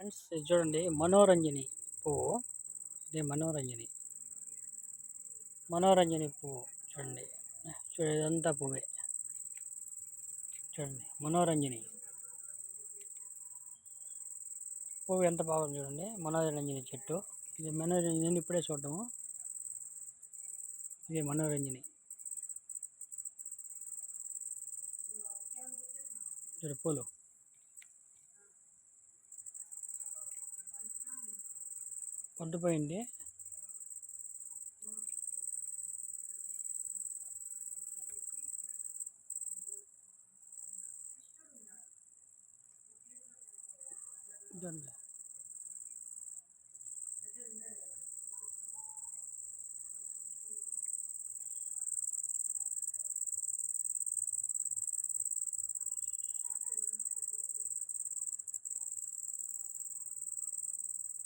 Friends ఇది చూడండి మనోరంజని పువ్వు. ఇది మనోరంజని. మనోరంజని పువ్వు చూడండి. చూడండి ఇదంతా పువ్వే. చూడండి మనోరంజని. పువ్వు ఎంత బాగుంది చూడండి మనోరంజని చెట్టు. ఇది మనోరంజని ఇప్పుడే చూడటము. ఇది మనోరంజని. చూడు పూలు. పండిపోయింది. ఇదండి.